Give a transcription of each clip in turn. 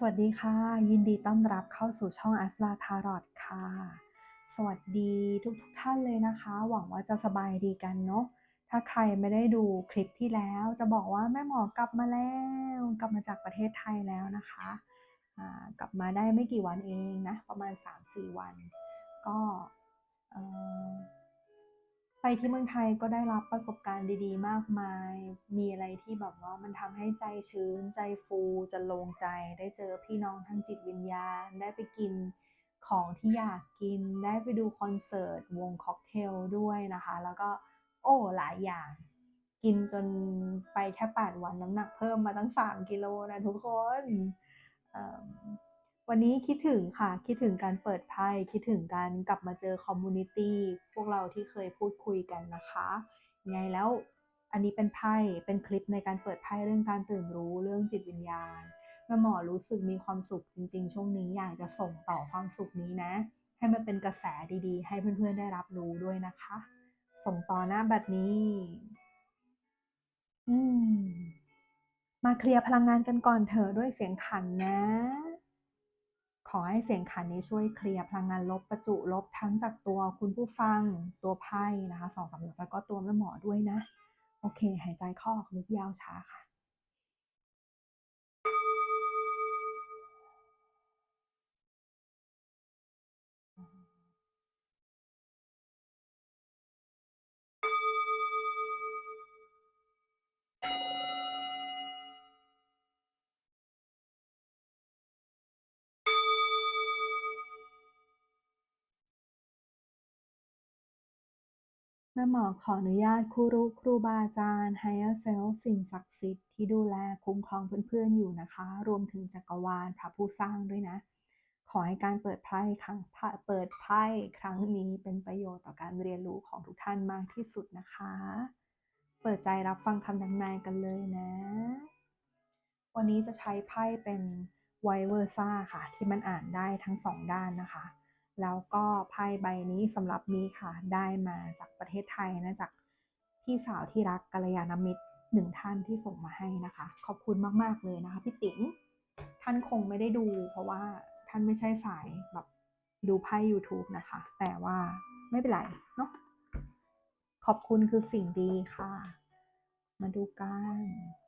สวัสดีค่ะ ยินดีต้อนรับเข้าสู่ช่องอัสลาทารอดค่ะ สวัสดีทุกทุกท่านเลยนะคะ หวังว่าจะสบายดีกันเนาะถ้าใครไม่ได้ดูคลิปที่แล้ว จะบอกว่าแม่หมอกลับมาแล้ว กลับมาจากประเทศไทยแล้วนะคะกลับมาได้ไม่กี่วันเองนะ ประมาณ 3-4 วัน ก็ ไปที่เมืองไทยก็ได้รับประสบการณ์ดีๆ มากมาย มีอะไรที่แบบว่ามันทำให้ใจชื้นใจฟูจะโล่งใจ ได้เจอพี่น้องทางจิตวิญญาณ ได้ไปกินของที่อยากกิน ได้ไปดูคอนเสิร์ตวงค็อกเทลด้วยนะคะ แล้วก็โอ้หลายอย่าง กินจนไปแค่ 8 วันน้ำหนักเพิ่มมาตั้ง 3 กิโลนะทุกคน วันนี้คิดถึงค่ะ คิดถึงการเปิดไพ่คิดถึงการกลับมาเจอคอมมูนิตี้พวกเราที่เคยพูดคุยกันนะคะยังไงแล้วอันนี้เป็นไพ่เป็นคลิปในการเปิดไพ่เรื่องการตื่นรู้เรื่องจิตวิญญาณแม่หมอรู้สึกมีความสุขจริง ๆ ช่วงนี้อยากจะส่งต่อความสุขนี้นะ ให้มันเป็นกระแสดีๆ ให้เพื่อนๆได้รับรู้ด้วยนะคะ ส่งต่อหน้าบัดนี้ อืมมาเคลียร์พลังงานกันก่อนเถอะด้วยเสียงขันนะ ขอให้เสียงขันนี้ช่วยเคลียร์พลังงานลบประจุลบทั้งจากตัวคุณผู้ฟังตัวไพ่นะคะสองสำรับแล้วก็ตัวแม่หมอด้วยนะ โอเค หายใจเข้าออกลึกยาวช้าค่ะ แม่หมอขออนุญาตครูรุครูบาอาจารย์ Higher Self สิ่งศักดิ์สิทธิ์ที่ดูแลคุ้มครองเพื่อนๆอยู่นะคะ รวมถึงจักรวาลพระผู้สร้างด้วยนะ ขอให้การเปิดไพ่ครั้งเปิดไพ่ครั้งนี้เป็นประโยชน์ต่อการเรียนรู้ของทุกท่านมากที่สุดนะคะ เปิดใจรับฟังคำทำนายกันเลยนะ วันนี้จะใช้ไพ่เป็น Vice Versa ค่ะ ที่มันอ่านได้ทั้ง2ด้านนะคะ แล้วก็ไพ่ใบนี้สำหรับนี้ค่ะ ได้มาจากประเทศไทยนะจากพี่สาวที่รักกัลยาณมิตร1ท่านที่ส่งมาให้นะคะ ขอบคุณมาก ๆ เลยนะคะพี่ติ๋งท่านคงไม่ได้ดู เพราะว่าท่านไม่ใช่สายแบบดูไพ่ยูทูบนะคะ แต่ว่าไม่เป็นไรเนาะขอบคุณคือสิ่งดีค่ะ มาดูกัน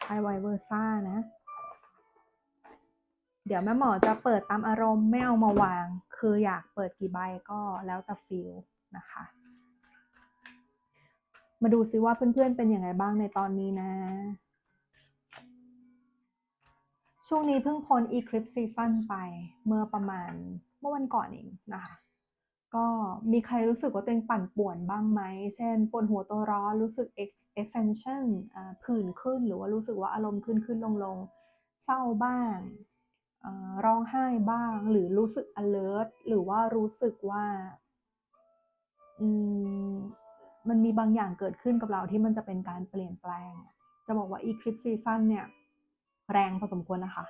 ไพ่ Vice Versa นะ เดี๋ยวแม่หมอจะเปิดตามอารมณ์ไม่เอามาวาง คืออยากเปิดกี่ใบก็แล้วแต่ฟีลนะคะ มาดูซิว่าเพื่อนๆเป็นยังไงบ้างในตอนนี้นะ ช่วงนี้เพิ่งพ้น Eclipse Season ไปเมื่อประมาณเมื่อวันก่อนเองนะคะก็มีใครรู้สึกว่าตัวเองปั่นป่วนบ้างไหม เช่นปวดหัวตัวร้อน รู้สึก ex Extension อ่าผื่นขึ้น หรือว่ารู้สึกว่าอารมณ์ขึ้นๆลงๆเศร้าบ้าง ร้องไห้บ้าง หรือรู้สึกอะเลิร์ตหรือว่ารู้สึกว่าอืมมันมีบางอย่างเกิดขึ้นกับเราที่มันจะเป็นการเปลี่ยนแปลง จะบอกว่า Eclipse Season เนี่ย แรงพอสมควรนะคะ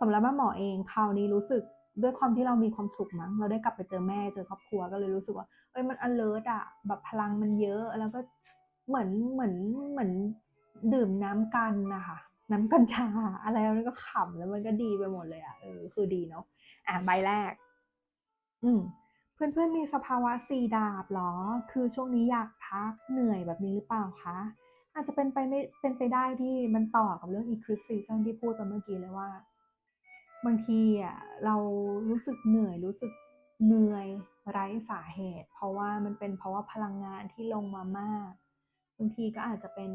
สำหรับแม่หมอเองคราวนี้รู้สึกด้วยความที่เรามีความสุขมั้งเราได้กลับไปเจอแม่เจอครอบครัวก็เลยรู้สึกว่าเฮ้ยมันอะเลิร์ตอะแบบพลังมันเยอะแล้วก็เหมือนเหมือนเหมือนดื่มน้ำกันนะคะ น้ำกัญชาอะไรแล้วมันก็ขำแล้วมันก็ดีไปหมดเลยอะเออคือดีเนาะอ่าใบแรก อืมเพื่อนๆมีสภาวะ4ดาบเหรอ?คือช่วงนี้อยากพักเหนื่อยแบบนี้หรือเปล่าคะ?อาจจะเป็นไปไม่เป็นไปได้ที่มันต่อกับเรื่อง Eclipse Season ที่พูดไปเมื่อกี้เลยว่า บางทีอะเรารู้สึกเหนื่อยรู้สึกเหนื่อยไร้สาเหตุ เพราะว่ามันเป็นเพราะว่าพลังงานที่ลงมามาก บางทีก็อาจจะเป็น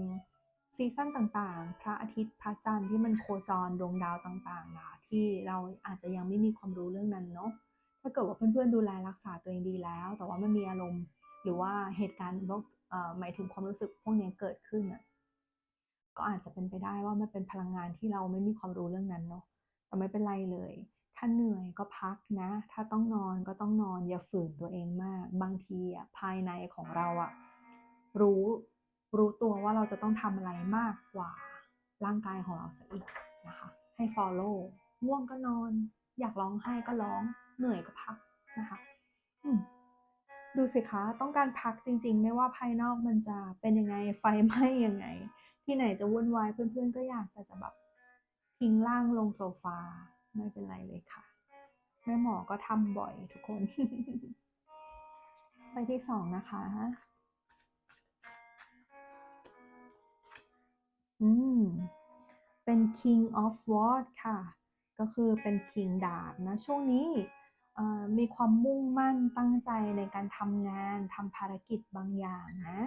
ซีซั่นต่างๆ พระอาทิตย์พระจันทร์ที่มันโคจรดวงดาวต่างๆนะที่เราอาจจะยังไม่มีความรู้เรื่องนั้นเนาะถ้าเกิดว่าเพื่อนๆดูแลรักษาตัวเองดีแล้ว แต่ว่ามันมีอารมณ์ หรือว่าเหตุการณ์ลบหมายถึงความรู้สึกพวกนี้เกิดขึ้นน่ะก็อาจจะเป็นไปได้ว่ามันเป็นพลังงานที่เราไม่มีความรู้เรื่องนั้นเนาะแต่ไม่เป็นไรเลย ถ้าเหนื่อยก็พักนะ ถ้าต้องนอนก็ต้องนอนอย่าฝืนตัวเองมาก บางทีอะภายในของเราอะรู้ รู้ตัวว่าเราจะต้องทำอะไรมากกว่าร่างกายของเราสียอีกนะคะ ให้ฟอลโลว์ง่วงก็นอน อยากร้องไห้ก็ร้อง เหนื่อยก็พักนะคะดูสิคะ ต้องการพักจริง ๆ ไม่ว่าภายนอกมันจะเป็นยังไง ไฟไหม้ยังไง ที่ไหนจะวุ่นวายเพื่อนๆก็อยากแต่จะแบบทิ้งร่างลงโซฟาไม่เป็นไรเลยค่ะ แม่หมอก็ทำบ่อยทุกคน ไปที่สองนะคะ อืม เป็น King of sword ค่ะ ก็คือเป็น King ดาบนะ ช่วงนี้มีความมุ่งมั่นตั้งใจในการทำงานทำภารกิจบางอย่างนะ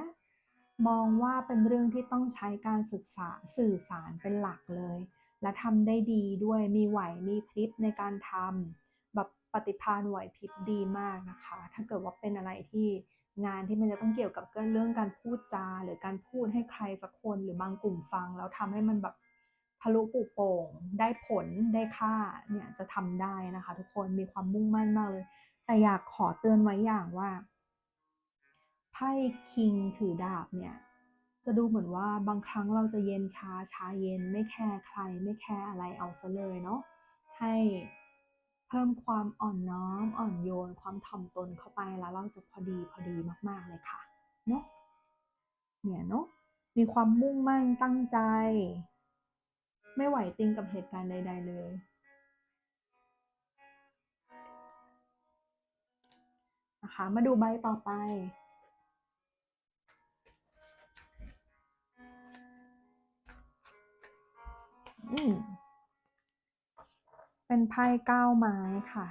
มองว่าเป็นเรื่องที่ต้องใช้การศึกษาสื่อสารเป็นหลักเลย และทำได้ดีด้วยมีไหวมีพริบในการทำแบบปฏิภาณไหวพริบดีมากนะคะ ถ้าเกิดว่าเป็นอะไรที่ งานที่มันจะต้องเกี่ยวกับเรื่องการพูดจา หรือการพูดให้ใครสักคนหรือบางกลุ่มฟัง แล้วทำให้มันแบบทะลุปลุโป่ง ได้ผลได้ค่าเนี่ยจะทำได้นะคะ ทุกคนมีความมุ่งมั่นมากเลย แต่อยากขอเตือนไว้อย่างว่าไพ่คิงถือดาบเนี่ยจะดูเหมือนว่าบางครั้งเราจะเย็นชาชาเย็นไม่แคร์ใครไม่แคร์อะไรเอาซะเลยเนาะให้ เพิ่มความอ่อนน้อม อ่อนโยน ความถ่อมตนเข้าไปแล้วเราจะพอดีพอดีมาก ๆ เลยค่ะเนาะเนี่ยเนาะมีความมุ่งมั่นตั้งใจ ไม่ไหวติงกับเหตุการณ์ใด ๆ เลยนะคะมาดูใบต่อไปอืม เป็นไพ่เก้าไม้ค่ะ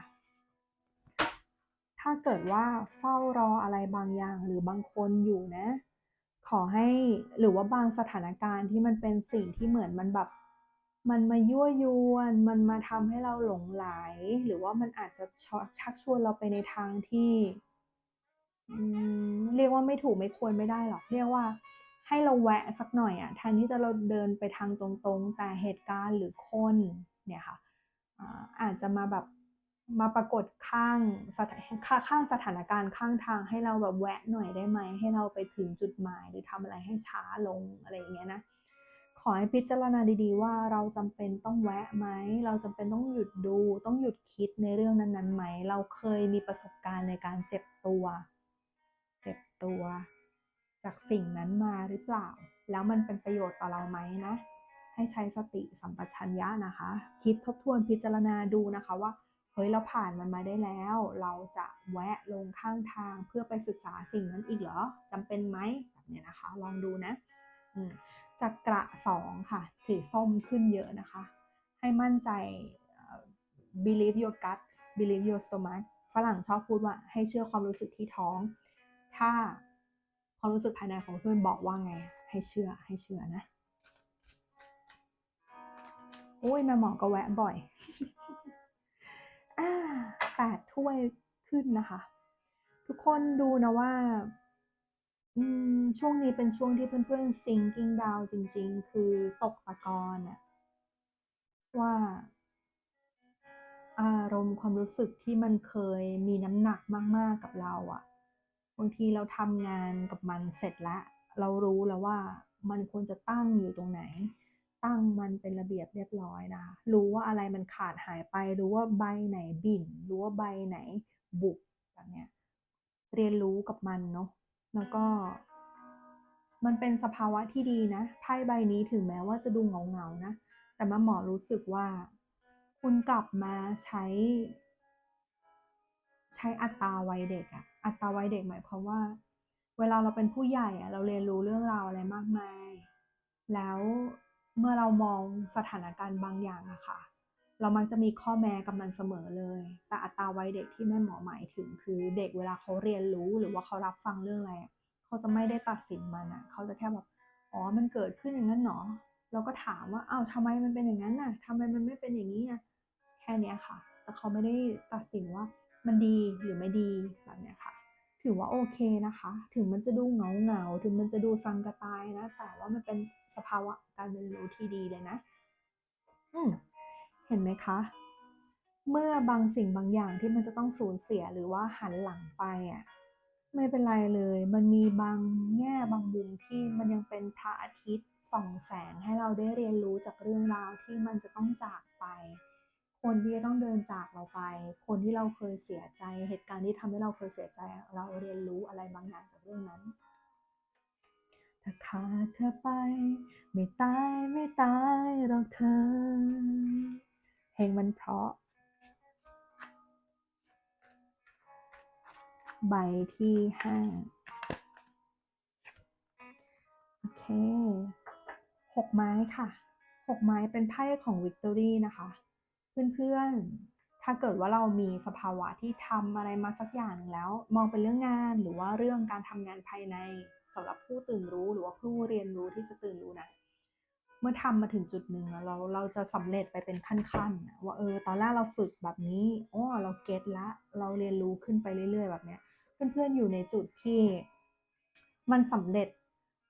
ถ้าเกิดว่าเฝ้ารออะไรบางอย่างหรือบางคนอยู่นะ ขอให้หรือว่าบางสถานการณ์ที่มันเป็นสิ่งที่เหมือนมันแบบมันมายั่วยวน มันมาทำให้เราหลงไหล หรือว่ามันอาจจะชักชวนเราไปในทางที่เรียกว่าไม่ถูกไม่ควรไม่ได้หรอก เรียกว่า ให้เราแวะสักหน่อยอะแทนที่จะเราเดินไปทางตรงๆ แต่เหตุการณ์หรือคนเนี่ยค่ะ อาจจะมาแบบมาปรากฏข้างสถานข้างสถานการณ์ข้างทางให้เราแบบแวะหน่อยได้ไหม ให้เราไปถึงจุดหมายหรือทำอะไรให้ช้าลงอะไรอย่างเงี้ยนะขอให้พิจารณาดีๆ ว่าเราจำเป็นต้องแวะไหม เราจำเป็นต้องหยุดดู ต้องหยุดคิดในเรื่องนั้นๆไหม เราเคยมีประสบการณ์ในการเจ็บตัว เจ็บตัว จากสิ่งนั้นมาหรือเปล่า แล้วมันเป็นประโยชน์ต่อเราไหมนะ ให้ใช้สติสัมปชัญญะนะคะ คิดทบทวนพิจารณาดูนะคะว่าเฮ้ยเราผ่านมันมาได้แล้ว เราจะแวะลงข้างทางเพื่อไปศึกษาสิ่งนั้นอีกเหรอจำเป็นไหมแบบนี้นะคะ ลองดูนะจักระสองค่ะ สีส้มขึ้นเยอะนะคะ ให้มั่นใจ believe your gut believe your stomach ฝรั่งชอบพูดว่าให้เชื่อความรู้สึกที่ท้อง ถ้าความรู้สึกภายในของเพื่อนบอกว่าไง ให้เชื่อให้เชื่อนะ โอ้ยแม่หมอก็แวะบ่อยอ่าแปดถ้วยขึ้นนะคะ ทุกคนดูนะว่าช่วงนี้เป็นช่วงที่เพื่อนๆ sinking down จริง ๆ คือตกตะกอนอะว่า อารมณ์ความรู้สึกที่มันเคยมีน้ำหนักมากๆกับเราอะบางทีเราทำงานกับมันเสร็จแล้ว เรารู้แล้วว่ามันควรจะตั้งอยู่ตรงไหน ตั้งมันเป็นระเบียบเรียบร้อยนะคะ รู้ว่าอะไรมันขาดหายไป รู้ว่าใบไหนบิ่น รู้ว่าใบไหนบุบแบบเนี้ย เรียนรู้กับมันเนาะ แล้วก็ มันเป็นสภาวะที่ดีนะ ไพ่ใบนี้ถึงแม้ว่าจะดูเหงาๆนะ แต่ม่หมอรู้สึกว่า คุณกลับมาใช้ ใช้อัตราวัยเด็กอะอัตราวัยเด็กหมายความว่า เวลาเราเป็นผู้ใหญ่อะเราเรียนรู้เรื่องราวอะไรมากมาย แล้ว เมื่อเรามองสถานการณ์บางอย่างอะค่ะ เรามักจะมีข้อแม้กับมันเสมอเลย แต่อัตราวัยเด็กที่แม่หมอหมายถึง คือเด็กเวลาเขาเรียนรู้หรือว่าเขารับฟังเรื่องอะไรเขาจะไม่ได้ตัดสินมันอะเขาจะแค่แบบอ๋อมันเกิดขึ้นอย่างนั้นเหรอเราก็ถามว่าอ้าวทำไมมันเป็นอย่างนั้นน่ะทำไมมันไม่เป็นอย่างนี้อะแค่นี้ค่ะ แต่เขาไม่ได้ตัดสินว่ามันดีหรือไม่ดีแบบเนี้ยค่ะ ถือว่าโอเคนะคะ ถึงมันจะดูเหงาเหงาๆถึงมันจะดูฟังกระตายนะ แต่ว่ามันเป็นสภาวะการเรียนรู้ที่ดีเลยนะ อืมเห็นไหมคะ เมื่อบางสิ่งบางอย่างที่มันจะต้องสูญเสียหรือว่าหันหลังไปอะไม่เป็นไรเลย มันมีบางแง่บางมุมที่มันยังเป็นพระอาทิตย์ส่องแสงให้เราได้เรียนรู้จากเรื่องราวที่มันจะต้องจากไป คนที่จะต้องเดินจากเราไป คนที่เราเคยเสียใจ เหตุการณ์ที่ทำให้เราเคยเสียใจ เราเรียนรู้อะไรบางอย่างจากเรื่องนั้น ถ้าขาดเธอไป ไม่ตายไม่ตายหรอกเธอเพลงมันเพราะ ใบที่ห้าโอเคหกไม้ค่ะหกไม้เป็นไพ่ของวิกตอรี่นะคะ เพื่อนๆ ถ้าเกิดว่าเรามีสภาวะที่ทำอะไรมาสักอย่างแล้ว มองเป็นเรื่องงานหรือว่าเรื่องการทำงานภายในสำหรับผู้ตื่นรู้หรือว่าผู้เรียนรู้ที่จะตื่นรู้นะเมื่อทำมาถึงจุดหนึ่งแล้วเราเราจะสำเร็จไปเป็นขั้นๆว่าเออตอนแรกเราฝึกแบบนี้อ๋อเราเก็ตละ เราเรียนรู้ขึ้นไปเรื่อย ๆ แบบเนี้ย เพื่อนๆอยู่ในจุดที่ มันสำเร็จ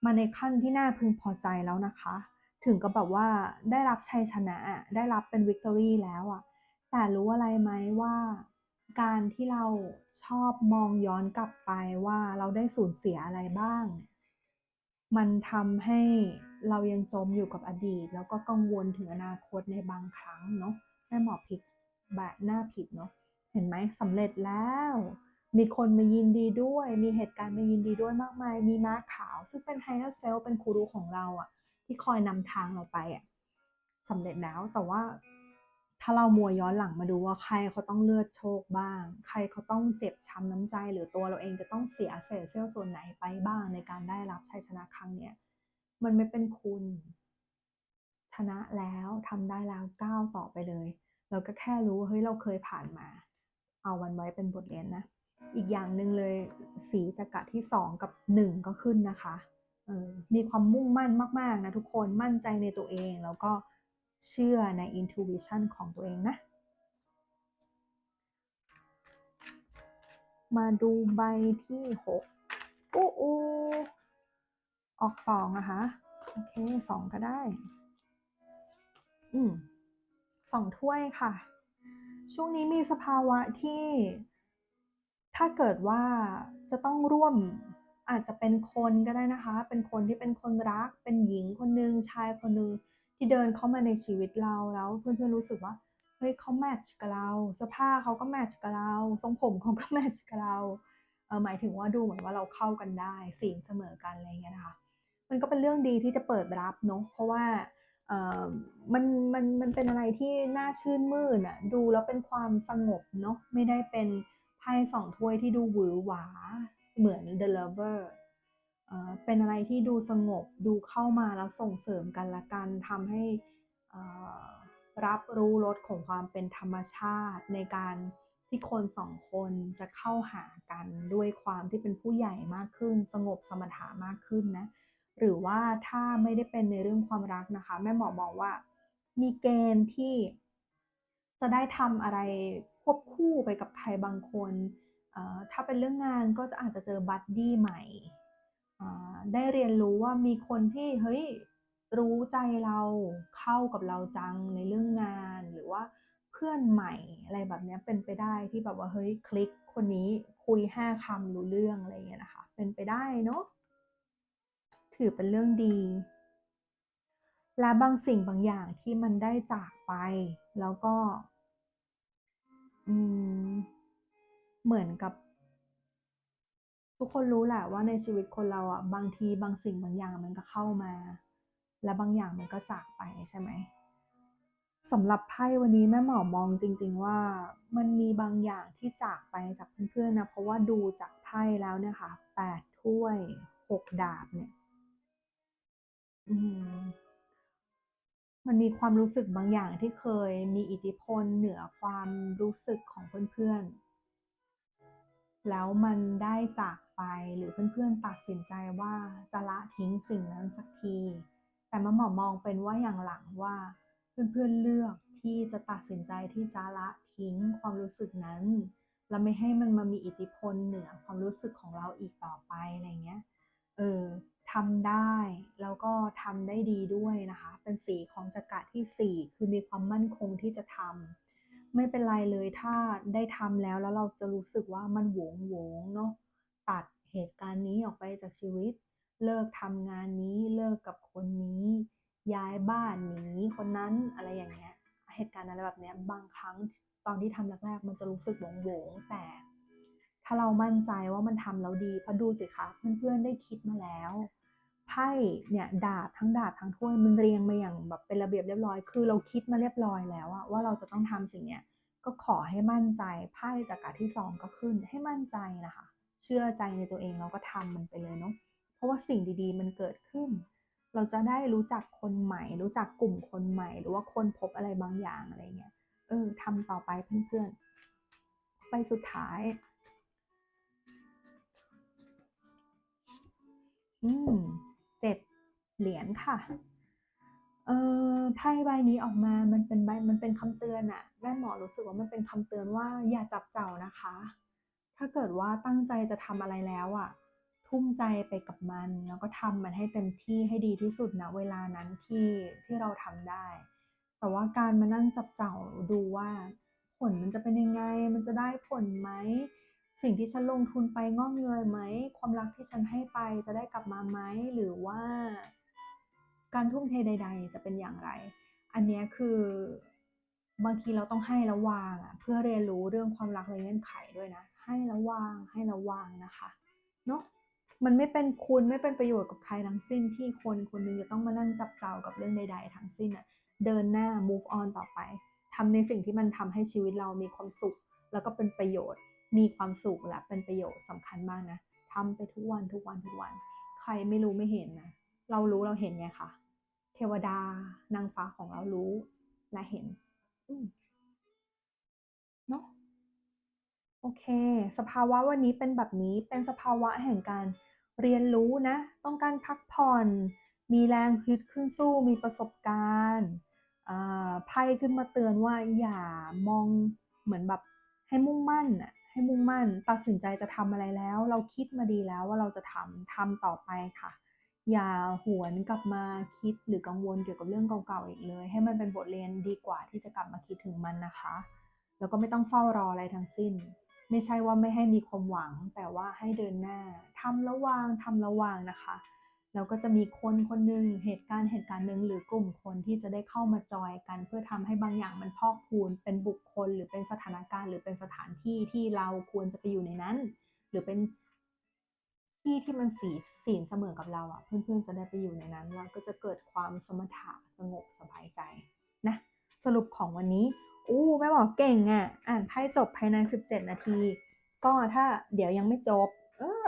มาในขั้นที่น่าพึงพอใจแล้วนะคะ ถึงกับแบบว่าได้รับชัยชนะได้รับเป็นวิกตอรี่แล้วอะแต่รู้อะไรไหมว่าการที่เราชอบมองย้อนกลับไปว่าเราได้สูญเสียอะไรบ้าง มันทำให้เรายังจมอยู่กับอดีต แล้วก็กังวลถึงอนาคตในบางครั้งเนาะแม่หมอผิดแบบหน้าผิดเนาะเห็นไหมสำเร็จแล้ว มีคนมายินดีด้วย มีเหตุการณ์มายินดีด้วยมากมาย มีม้าขาว ซึ่งเป็นไฮ e ์เซลเป็นครูรูของเราอะ ที่คอยนำทางเราไปอะสำเร็จแล้วแต่ว่าถ้าเรามัวย้อนหลังมาดูว่าใครเขาต้องเลือดโชคบ้าง ใครเขาต้องเจ็บช้ำน้ำใจ หรือตัวเราเองจะต้องเสียเศษเสี้ยวส่วนไหนไปบ้างในการได้รับชัยชนะครั้งเนี้ยมันไม่เป็นคุณ ชนะแล้วทำได้แล้วก้าวต่อไปเลย เราก็แค่รู้ว่าเฮ้ยเราเคยผ่านมา เอาวันไว้เป็นบทเรียนนะ อีกอย่างหนึ่งเลยสีจักระที่สองกับหนึ่งก็ขึ้นนะคะ มีความมุ่งมั่นมาก ๆ นะทุกคนมั่นใจในตัวเอง แล้วก็เชื่อใน intuition ของตัวเองนะ มาดูใบที่หกอู้อูออกสองนะคะ โอเคสองก็ได้ อืมสองถ้วยค่ะ ช่วงนี้มีสภาวะที่ ถ้าเกิดว่าจะต้องร่วม อาจจะเป็นคนก็ได้นะคะ เป็นคนที่เป็นคนรัก เป็นหญิงคนหนึ่งชายคนหนึ่งที่เดินเข้ามาในชีวิตเราแล้วเพื่อนๆรู้สึกว่าเฮ้ยเขาแมทช์กับเราเสื้อผ้าเขาก็แมทช์กับเราทรงผมเขาก็แมทช์กับเราเออหมายถึงว่าดูเหมือนว่าเราเข้ากันได้สีเสมอกันอะไรเงี้ยนะคะมันก็เป็นเรื่องดีที่จะเปิดรับเนาะเพราะว่าเออมันมันมันเป็นอะไรที่น่าชื่นมื่นอะดูแล้วเป็นความสงบเนาะไม่ได้เป็นไพ่สองถ้วยที่ดูหวือหวา เหมือน The Lover เป็นอะไรที่ดูสงบดูเข้ามาแล้วส่งเสริมกันละกันทำให้รับรู้รสของความเป็นธรรมชาติในการที่คนสองคนจะเข้าหากันด้วยความที่เป็นผู้ใหญ่มากขึ้น สงบสมถะมากขึ้นนะ หรือว่าถ้าไม่ได้เป็นในเรื่องความรักนะคะ แม่หมอบอกว่ามีเกณฑ์ที่จะได้ทำอะไรควบคู่ไปกับใครบางคน ถ้าเป็นเรื่องงานก็จะอาจจะเจอบัดดี้ใหม่ได้เรียนรู้ว่ามีคนที่เฮ้ยรู้ใจเราเข้ากับเราจังในเรื่องงานหรือว่าเพื่อนใหม่อะไรแบบนี้เป็นไปได้ที่แบบว่าเฮ้ยคลิกคนนี้คุยห้าคำรู้เรื่องอะไรเงี้ยนะคะ เป็นไปได้เนาะถือเป็นเรื่องดี และบางสิ่งบางอย่างที่มันได้จากไป แล้วก็ อืม เหมือนกับ ทุกคนรู้แหละว่าในชีวิตคนเราอะบางทีบางสิ่งบางอย่างมันก็เข้ามา และบางอย่างมันก็จากไปใช่ไหมสำหรับไพ่วันนี้แม่หมอมองจริง ๆ ว่ามันมีบางอย่างที่จากไปจากเพื่อนๆนะเพราะว่าดูจากไพ่แล้วเนี่ยค่ะแปดถ้วยหกดาบเนี่ยมมันมีความรู้สึกบางอย่างที่เคยมีอิทธิพลเหนือความรู้สึกของเพื่อนๆ แล้วมันได้จากไปหรือเพื่อนๆตัดสินใจว่าจะละทิ้งสิ่งนั้นสักที แต่มาหมอมองเป็นว่าอย่างหลังว่า เพื่อนๆเลือกที่จะตัดสินใจที่จะละทิ้งความรู้สึกนั้น และไม่ให้มันมามีอิทธิพลเหนือความรู้สึกของเราอีกต่อไปอะไรเงี้ยเออทำได้แล้วก็ทำได้ดีด้วยนะคะ เป็นสีของจักระที่ 4 คือมีความมั่นคงที่จะทำ ไม่เป็นไรเลยถ้าได้ทำแล้วแล้วเราจะรู้สึกว่ามันหวงหวงเนาะตัดเหตุการณ์นี้ออกไปจากชีวิต เลิกทำงานนี้เลิกกับคนนี้ ย้ายบ้านหนีคนนั้นอะไรอย่างเงี้ยเหตุการณ์อะไรแบบเนี้ยบางครั้งตอนที่ทำแรกๆมันจะรู้สึกหวงหวงแต่ ถ้าเรามั่นใจว่ามันทำแล้วดีพราะดูสิคะเพื่อนๆได้คิดมาแล้ว ไพ่เนี่ยดาบทั้งดาบทั้งถ้วยมันเรียงมาอย่างแบบเป็นระเบียบเรียบร้อย คือเราคิดมาเรียบร้อยแล้วอะว่าเราจะต้องทำสิ่งเนี้ยก็ขอให้มั่นใจไพ่จากการที่สองก็ขึ้นให้มั่นใจนะคะ เชื่อใจในตัวเองเราก็ทำมันไปเลยเนาะเพราะว่าสิ่งดีๆ มันเกิดขึ้น เราจะได้รู้จักคนใหม่ รู้จักกลุ่มคนใหม่ หรือว่าคนพบอะไรบางอย่างอะไรเงี้ยเออทำต่อไปเพื่อนๆ ไปสุดท้าย อืม เจ็ดเหรียญค่ะ เออไพ่ใบนี้ออกมา มันเป็นใบ มันเป็นคำเตือนอะแม่หมอรู้สึกว่ามันเป็นคำเตือนว่าอย่าจับเจ้านะคะ ถ้าเกิดว่าตั้งใจจะทำอะไรแล้วอะทุ่มใจไปกับมัน แล้วก็ทำมันให้เต็มที่ให้ดีที่สุดนะเวลานั้นที่ที่เราทำได้ แต่ว่าการมานั่งจับเจ้าดูว่าผลมันจะเป็นยังไง มันจะได้ผลไหม สิ่งที่ฉันลงทุนไปงอกเงยไหม ความรักที่ฉันให้ไปจะได้กลับมาไหม หรือว่า การทุ่มเทใด ๆ จะเป็นอย่างไร อันนี้คือบางทีเราต้องให้ระวางอะเพื่อเรียนรู้เรื่องความรักและเงื่อนไขด้วยนะ ให้ระวางให้ระวางนะคะเนาะมันไม่เป็นคุณไม่เป็นประโยชน์กับใครทั้งสิ้นที่คนคนหนึงจะต้องมานั่งจับเจ้ากับเรื่องใด ๆ ทั้งสิ้นอะเดินหน้า move on ต่อไปทำในสิ่งที่มันทำให้ชีวิตเรามีความสุข แล้วก็เป็นประโยชน์ มีความสุขและเป็นประโยชน์สำคัญมากนะทำไปทุกวันทุกวันทุกวัน ใครไม่รู้ไม่เห็นนะ เรารู้เราเห็นไงคะเทวดานางฟ้าของเรารู้และเห็นอืมเนาะโอเค สภาวะวันนี้เป็นแบบนี้เป็นสภาวะแห่งการเรียนรู้นะ ต้องการพักผ่อน มีแรงฮึดขึ้นสู้มีประสบการณ์อ่าไพ่ขึ้นมาเตือนว่าอย่ามองเหมือนแบบให้มุ่งมั่นน่ะ ให้มุ่งมั่น ตัดสินใจจะทำอะไรแล้ว เราคิดมาดีแล้วว่าเราจะทำทำต่อไปค่ะ อย่าหวนกลับมาคิดหรือกังวลเกี่ยวกับเรื่องเก่าๆอีกเลย ให้มันเป็นบทเรียนดีกว่าที่จะกลับมาคิดถึงมันนะคะ แล้วก็ไม่ต้องเฝ้ารออะไรทั้งสิ้น ไม่ใช่ว่าไม่ให้มีความหวัง แต่ว่าให้เดินหน้าทำระวางทำระวางนะคะ แล้วก็จะมีคนคนหนึ่งเหตุการณ์เหตุการณ์หนึ่งหรือกลุ่มคนที่จะได้เข้ามาจอยกัน เพื่อทำให้บางอย่างมันพอกพูนเป็นบุคคล หรือเป็นสถานการณ์หรือเป็นสถานที่ที่เราควรจะไปอยู่ในนั้น หรือเป็นที่ที่มันสีสีนเสมอกับเราอะ เพื่อนๆจะได้ไปอยู่ในนั้นแล้วก็จะเกิดความสมถะสงบสบายใจนะสรุปของวันนี้อู้แม่บอกเก่งอะอ่านไพ่จบภายใน 17 นาที ก็ถ้าเดี๋ยวยังไม่จบ เออ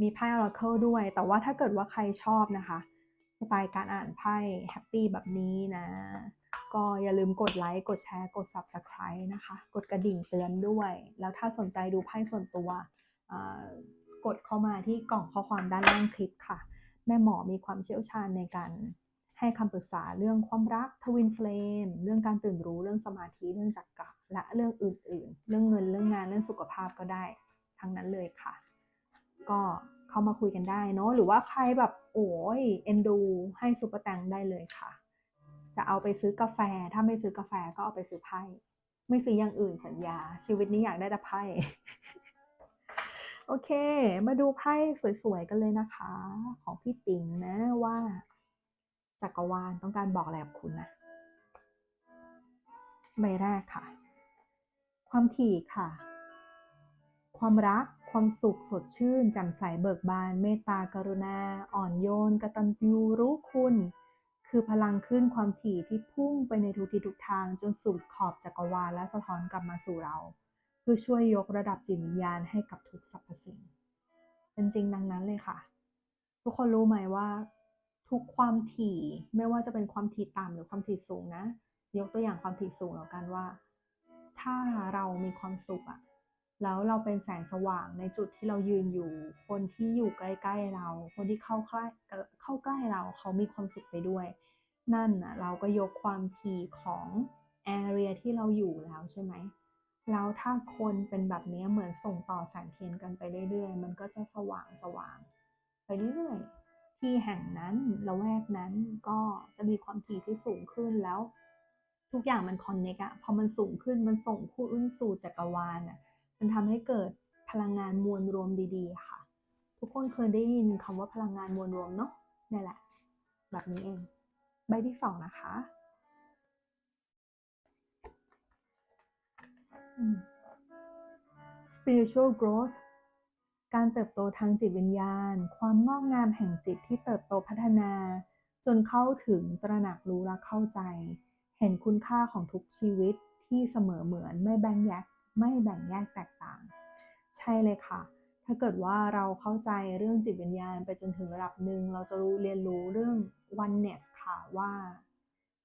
มีไพ่ Oracle ด้วย แต่ว่าถ้าเกิดว่าใครชอบนะคะสไตล์การอ่านไพ่แฮปปี้แบบนี้นะ ก็อย่าลืมกดไลค์ กดแชร์ กด Subscribe นะคะ กดกระดิ่งเตือนด้วย แล้วถ้าสนใจดูไพ่ส่วนตัว กดเข้ามาที่กล่องข้อความด้านล่างคลิปค่ะ แม่หมอมีความเชี่ยวชาญในการให้คำปรึกษาเรื่องความรักทวินเฟลมเรื่องการตื่นรู้เรื่องสมาธิเรื่องจักระและเรื่องอื่นๆ เรื่องเงินเรื่องงานเรื่องสุขภาพก็ได้ ทั้งนั้นเลยค่ะ ก็เข้ามาคุยกันได้เนาะหรือว่าใครแบบโอ้ยเอ็นดูให้ซุปเปอร์แตงได้เลยค่ะ จะเอาไปซื้อกาแฟ ถ้าไม่ซื้อกาแฟก็เอาไปซื้อไพ่ไม่ซื้ออย่างอื่นสัญญา ชีวิตนี้อยากได้แต่ไพ่โอเค มาดูไพ่สวยๆกันเลยนะคะ ของพี่ติ๋งนะว่าจักรวาลต้องการบอกอะไรกับคุณนะใบแรกค่ะ ความถี่ค่ะ ความรักความสุขสดชื่นแจ่มใสเบิกบาน เมตตากรุณา อ่อนโยนกตัญญูรู้คุณ คือพลังขึ้นความถี่ที่พุ่งไปในทุกทิศทุกทางจนสุดขอบจักรวาลและสะท้อนกลับมาสู่เรา เพื่อช่วยยกระดับจิตวิญญาณให้กับทุกสรรพสิ่ง เป็นจริงดังนั้นเลยค่ะ ทุกคนรู้ไหมว่า ทุกความถี่ไม่ว่าจะเป็นความถี่ต่ำหรือความถี่สูงนะ ยกตัวอย่างความถี่สูงแล้วกันว่า ถ้าเรามีความสุขอะ แล้วเราเป็นแสงสว่างในจุดที่เรายืนอยู่ คนที่อยู่ใกล้ๆเรา คนที่เข้าใกล้เข้าใกล้เราเขามีความสุขไปด้วย นั่นน่ะเราก็ยกความถี่ของแอเรียที่เราอยู่แล้วใช่ไหมแล้วถ้าคนเป็นแบบนี้เหมือนส่งต่อแสงเทียนกันไปเรื่อยๆ มันก็จะสว่างสว่างไปเรื่อยๆ ที่แห่งนั้นละแวกนั้นก็จะมีความถี่ที่สูงขึ้นแล้ว ทุกอย่างมันคอนเนกอะพอมันสูงขึ้นมันส่งผู้อื่นสู่จักรวาลอะ มันทำให้เกิดพลังงานมวลรวมดีๆ ค่ะ ทุกคนเคยได้ยินคำว่าพลังงานมวลรวมเนาะนี่แหละ แบบนี้เอง ใบที่สองนะคะ spiritual growth การเติบโตทางจิตวิญญาณ ความงอกงามแห่งจิตที่เติบโตพัฒนา จนเข้าถึงตระหนักรู้และเข้าใจ เห็นคุณค่าของทุกชีวิตที่เสมอเหมือนไม่แบ่งแยก ไม่แบ่งแยกแตกต่าง ใช่เลยค่ะ ถ้าเกิดว่าเราเข้าใจเรื่องจิตวิญญาณไปจนถึงระดับหนึ่ง เราจะรู้เรียนรู้เรื่อง oneness ค่ะว่า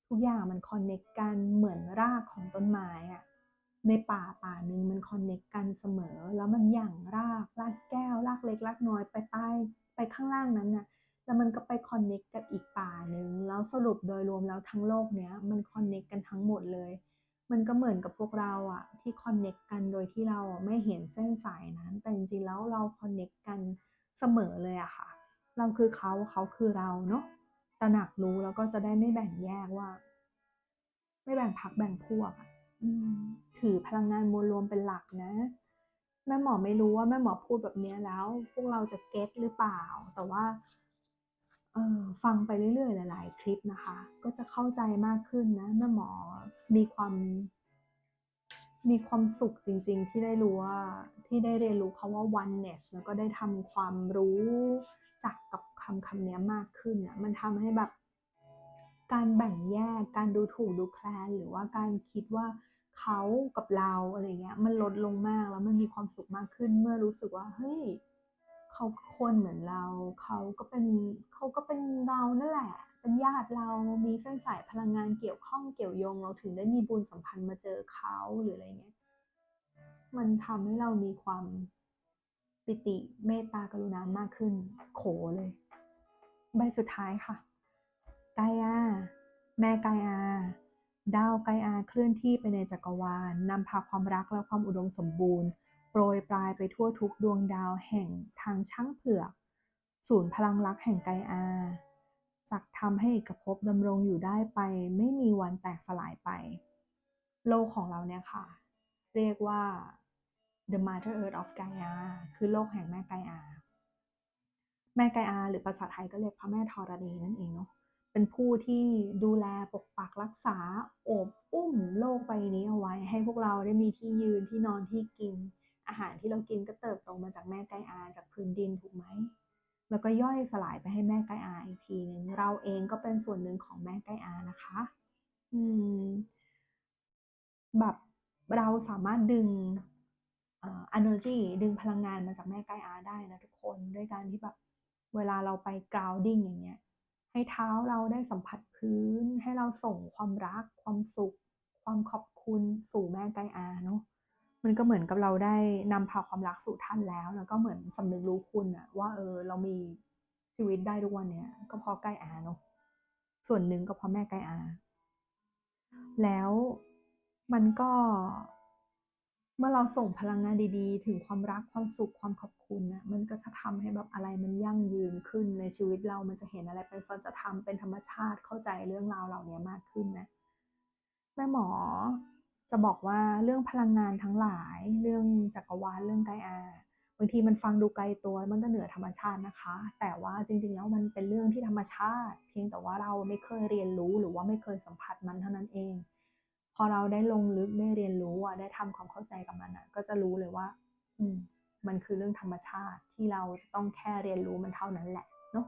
ทุกอย่างมันคอนเน c กกันเหมือนรากของต้นไม้อะในป่าป่าหนึ่งมันคอนเน c กกันเสมอ แล้วมันหยั่งรากรากแก้วรากเล็กรากน้อยไปใต้ไปข้างล่างนั้นน่ะแล้วมันก็ไปคอนเน c กกับอีกป่าหนึ่งแล้วสรุปโดยรวมแล้วทั้งโลกเนี้ยมันคอนเน c กกันทั้งหมดเลย มันก็เหมือนกับพวกเราอะที่คอนเน c กกันโดยที่เราไม่เห็นเส้นสายนั้น แต่จริงๆแล้วเราคอนเน c กกันเสมอเลยอะค่ะ เราคือเขาเขาคือเราเนาะตระหนักรู้แล้วก็จะได้ไม่แบ่งแยกว่า ไม่แบ่งพักแบ่งพวกอะถือพลังงานมวลรวมเป็นหลักนะ แม่หมอไม่รู้ว่าแม่หมอพูดแบบนี้แล้ว พวกเราจะเก็ตหรือเปล่า แต่ว่า ฟังไปเรื่อยๆ หลาย ๆ คลิปนะคะ ก็จะเข้าใจมากขึ้นนะแม่หมอมีความมีความสุขจริง ๆ ที่ได้รู้ว่าที่ได้เรียนรู้คาว่า oneness แล้วก็ได้ทำความรู้จักกับคำคำนี้มากขึ้นอะมันทำให้แบบการแบ่งแยกการดูถูกดูแคลน หรือว่าการคิดว่าเขากับเราอะไรเงี้ยมันลดลงมากแล้วมันมีความสุขมากขึ้นเมื่อรู้สึกว่าเฮ้ย เขาคนเหมือนเรา เขาก็เป็นเขาก็เป็นเรานั่นแหละ เป็นญาติเรา มีเส้นสายพลังงานเกี่ยวข้องเกี่ยวโยง เราถึงได้มีบุญสัมพันธ์มาเจอเขาหรืออะไรเงี้ย มันทำให้เรามีความปิติเมตตากรุณามากขึ้น โขเลย ใบสุดท้ายค่ะไกอาแม่ไกอาดาวไกอาเคลื่อนที่ไปในจักรวาลนำพาความรักและความอุดมสมบูรณ์ โปรยปลายไปทั่วทุกดวงดาวแห่งทางช่างเผือก ศูนย์พลังรักแห่งไกอาจักทำให้เอกภพดำรงอยู่ได้ไป ไม่มีวันแตกสลายไป โลกของเราเนี่ยค่ะ เรียกว่า the mother earth of Gaia คือโลกแห่งแม่ไกอา แม่ไกอา หรือภาษาไทยก็เรียกพระแม่ธรณีนั่นเองเนาะเป็นผู้ที่ดูแลปกปักรักษาโอบอุ้มโลกใบนี้เอาไว้ ให้พวกเราได้มีที่ยืนที่นอนที่กิน อาหารที่เรากินก็เติบโตมาจากแม่ไก่อาจากพื้นดินถูกไหมแล้วก็ย่อยสลายไปให้แม่ไก่อาอีกทีหนึ่งเราเองก็เป็นส่วนหนึ่งของแม่ไกอานะคะ อืม แบบเราสามารถดึงเอ่อ energy ดึงพลังงานมาจากแม่ไก่อาได้นะทุกคนด้วยการที่แบบเวลาเราไป grounding อย่างเงี้ย ให้เท้าเราได้สัมผัสพื้น ให้เราส่งความรัก ความสุข ความขอบคุณสู่แม่ไก่อาเนาะ มันก็เหมือนกับเราได้นำพาความรักสู่ท่านแล้ว แล้วก็เหมือนสำนึกรู้คุณอะว่าเออเรามีชีวิตได้ทุกวันเนี้ยก็เพราะไกล้อาเนาะส่วนหนึ่งก็เพราะแม่ไกล้อา แล้วมันก็เมื่อเราส่งพลังงานดีๆ ถึงความรักความสุขความขอบคุณนะมันก็จะทำให้แบบอะไรมันยั่งยืนขึ้นในชีวิตเรา มันจะเห็นอะไรเป็นสัจธรรมเป็นธรรมชาติเข้าใจเรื่องราวเหล่านี้มากขึ้นนะแม่หมอ จะบอกว่าเรื่องพลังงานทั้งหลาย เรื่องจักรวาลเรื่องไกอาบางทีมันฟังดูไกลตัวมันก็เหนือธรรมชาตินะคะ แต่ว่าจริง ๆ แล้วมันเป็นเรื่องที่ธรรมชาติ เพียงแต่ว่าเราไม่เคยเรียนรู้หรือว่าไม่เคยสัมผัสมันเท่านั้นเอง พอเราได้ลงลึกได้เรียนรู้อะได้ทำความเข้าใจกับมันอะ ก็จะรู้เลยว่า อืมมันคือเรื่องธรรมชาติที่เราจะต้องแค่เรียนรู้มันเท่านั้นแหละเนาะ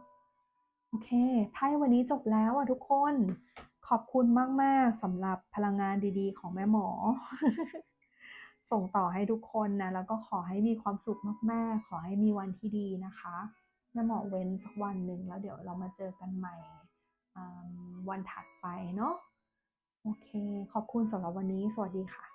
โอเคไพ่วันนี้จบแล้วอะทุกคน ขอบคุณมาก ๆสำหรับพลังงานดีๆ ของแม่หมอ ส่งต่อให้ทุกคนนะ แล้วก็ขอให้มีความสุขมาก ๆ ขอให้มีวันที่ดีนะคะแม่หมอเว้นสักวันหนึ่งแล้วเดี๋ยวเรามาเจอกันใหม่วันถัดไปเนาะโอเค ขอบคุณสำหรับวันนี้ สวัสดีค่ะ